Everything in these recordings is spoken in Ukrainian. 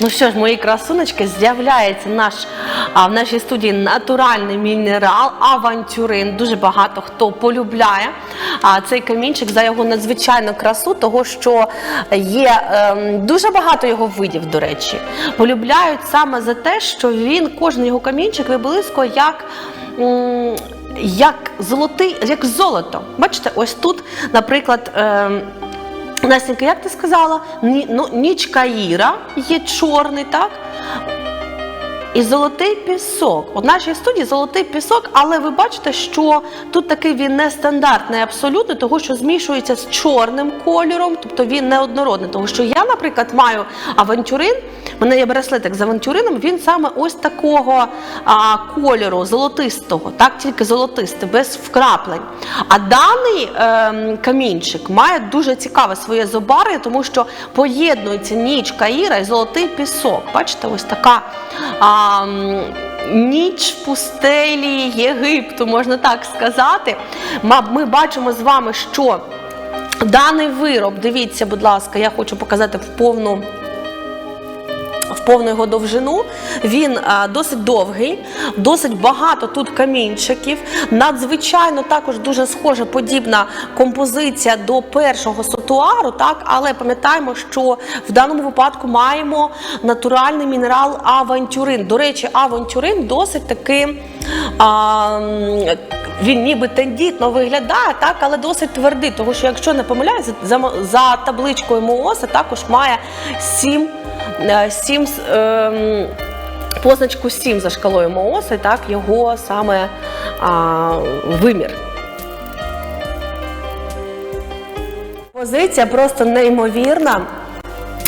Ну що ж, мої красуночки, з'являється наш а, в нашій студії натуральний мінерал авантюрин. Дуже багато хто полюбляє а, цей камінчик за його надзвичайну красу, того що є ем, дуже багато його видів, до речі. Полюбляють саме за те, що він, кожен його камінчик виблискує як. м, Як золотий, як золото. Бачите, ось тут, наприклад, ем, Настенька, як ти сказала? Ні, ну, ніч Каїра є чорний, так? І золотий пісок. У нашій студії золотий пісок, але ви бачите, що тут такий він нестандартний абсолютно, того що змішується з чорним кольором, тобто він неоднородний. Тому що я, наприклад, маю авантюрин, в мене є браслетик з авантюрином, він саме ось такого а, кольору, золотистого, так, тільки золотистий, без вкраплень. А даний ем, камінчик має дуже цікаве своє зобар'я, тому що поєднується ніч Каїра і золотий пісок. Бачите, ось така. А, Ніч пустелі Єгипту, можна так сказати. Ми бачимо з вами, що даний вироб, дивіться, будь ласка, я хочу показати в повну повну його довжину. Він досить довгий, досить багато тут камінчиків. Надзвичайно також дуже схожа подібна композиція до першого сотуару, так, але пам'ятаємо, що в даному випадку маємо натуральний мінерал авантюрин. До речі, авантюрин досить таки. А, він ніби тендітно виглядає, так, але досить твердий, тому що, якщо не помиляюся, за, за табличкою МООСа також має 7 Е, сім ем, позначку 7 за шкалою і так його саме а, вимір. Позиція просто неймовірна.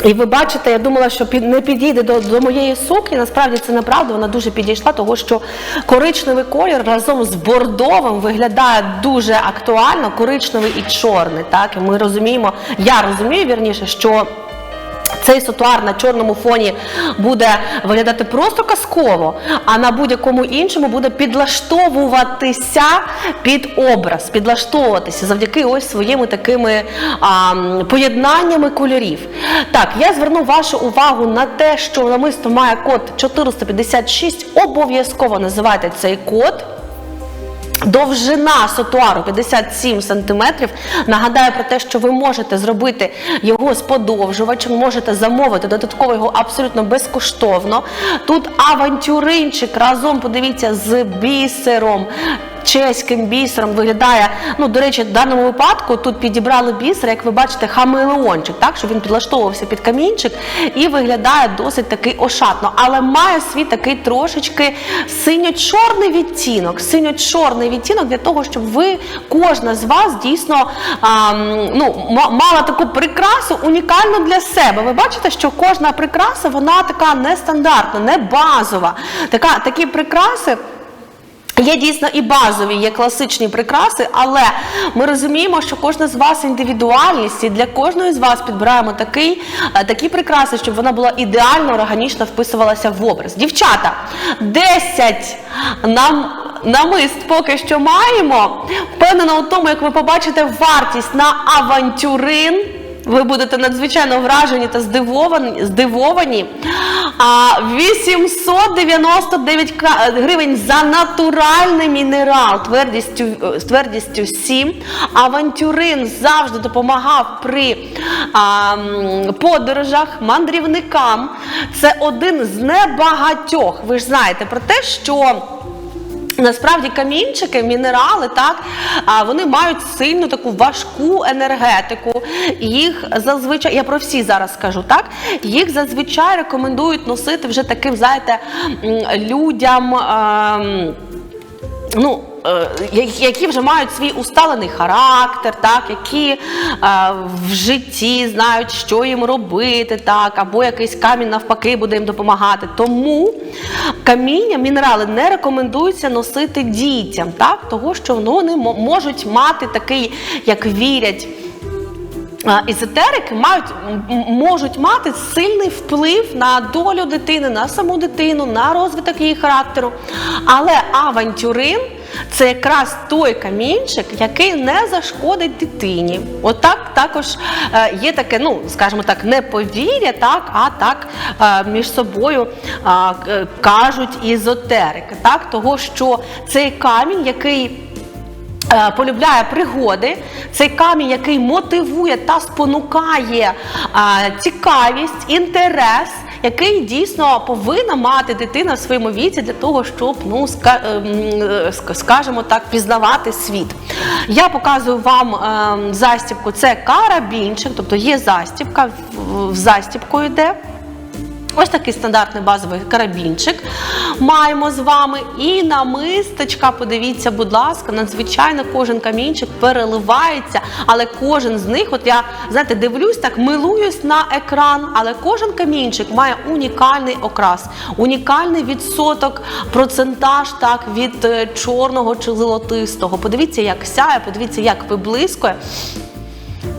І ви бачите, я думала, що під, не підійде до, до моєї сукні. Насправді це неправда, вона дуже підійшла, тому що коричневий колір разом з бордовим виглядає дуже актуально, коричневий і чорний. Так? І ми розуміємо, я розумію вірніше, що цей сотуар на чорному фоні буде виглядати просто казково, а на будь-якому іншому буде підлаштовуватися під образ, підлаштовуватися завдяки ось своїми такими а, поєднаннями кольорів. Так, я зверну вашу увагу на те, що намисто має код 456. Обов'язково називайте цей код. Довжина сотуару 57 см. Нагадаю про те, що ви можете зробити його з подовжувачем, можете замовити додатково його абсолютно безкоштовно. Тут авантюринчик разом, подивіться, з бісером. Чеським бісером виглядає, ну, до речі, в даному випадку тут підібрали бісер, як ви бачите, хамелеончик, так, щоб він підлаштовувався під камінчик і виглядає досить таки ошатно, але має свій такий трошечки синьо-чорний відтінок. Синьо-чорний відтінок для того, щоб ви, кожна з вас дійсно а, ну, мала таку прикрасу унікальну для себе. Ви бачите, що кожна прикраса вона така нестандартна, не базова. Така, такі прикраси. Є дійсно і базові, є класичні прикраси, але ми розуміємо, що кожна з вас індивідуальність, і для кожної з вас підбираємо такий, е, такі прикраси, щоб вона була ідеально органічно вписувалася в образ. Дівчата, 10 нам. Намист поки що маємо. Впевнена у тому, як ви побачите вартість на авантюрин. Ви будете надзвичайно вражені та здивовані. здивовані. А 899 гривень за натуральний мінерал твердістю, е, з твердістю 7. Авантюрин завжди допомагав при а, подорожах, мандрівникам. Це один з небагатьох. Ви ж знаєте про те, що. Насправді камінчики, мінерали, так, вони мають сильну таку важку енергетику. Їх зазвичай, я про всі зараз скажу, так, їх зазвичай рекомендують носити вже таким, знаєте, людям. ем, ну, які вже мають свій усталений характер, так, які е, в житті знають, що їм робити, так, або якийсь камінь навпаки буде їм допомагати. Тому каміння, мінерали не рекомендується носити дітям, так, того, що вони можуть мати такий, як вірять. Езотерики мають, можуть мати сильний вплив на долю дитини, на саму дитину, на розвиток її характеру. Але авантюрин це якраз той камінчик, який не зашкодить дитині. Отак також е, є таке, ну скажімо так, не повір'я, так, а так е, між собою кажуть ізотерики, так, того, що цей камінь, який полюбляє пригоди, цей камінь, який мотивує та спонукає е, цікавість, інтерес. Який дійсно повинна мати дитина в своєму віці для того, щоб ну ем, е, ск- скажімо так, пізнавати світ. Я показую вам ем, застібку. Це карабінчик, тобто є застібка, в застібку йде. Ось такий стандартний базовий карабінчик маємо з вами. І намисточка, подивіться, будь ласка, надзвичайно кожен камінчик переливається, але кожен з них, от я знаєте, дивлюсь так, милуюсь на екран, але кожен камінчик має унікальний окрас, унікальний відсоток, процентаж так від е, чорного чи золотистого. Подивіться, як сяє, подивіться, як виблискує.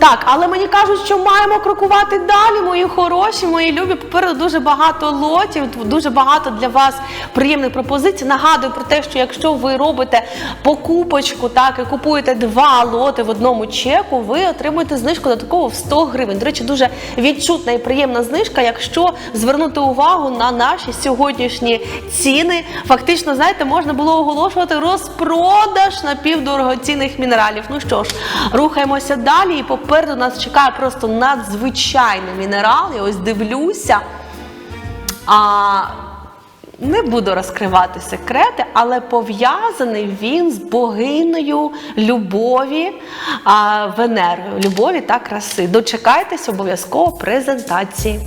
Так, але мені кажуть, що маємо крокувати далі, мої хороші, мої любі. Попереду дуже багато лотів, дуже багато для вас приємних пропозицій. Нагадую про те, що якщо ви робите покупочку, так і купуєте два лоти в одному чеку, ви отримуєте знижку додатково в 100 гривень. До речі, дуже відчутна і приємна знижка, якщо звернути увагу на наші сьогоднішні ціни. Фактично, знаєте, можна було оголошувати розпродаж напівдорогоцінних мінералів. Ну що ж, рухаємося далі. І попереду нас чекає просто надзвичайний мінерал. Я ось дивлюся. А не буду розкривати секрети, але пов'язаний він з богинею любові а, Венерою, любові та краси. Дочекайтесь обов'язково презентації.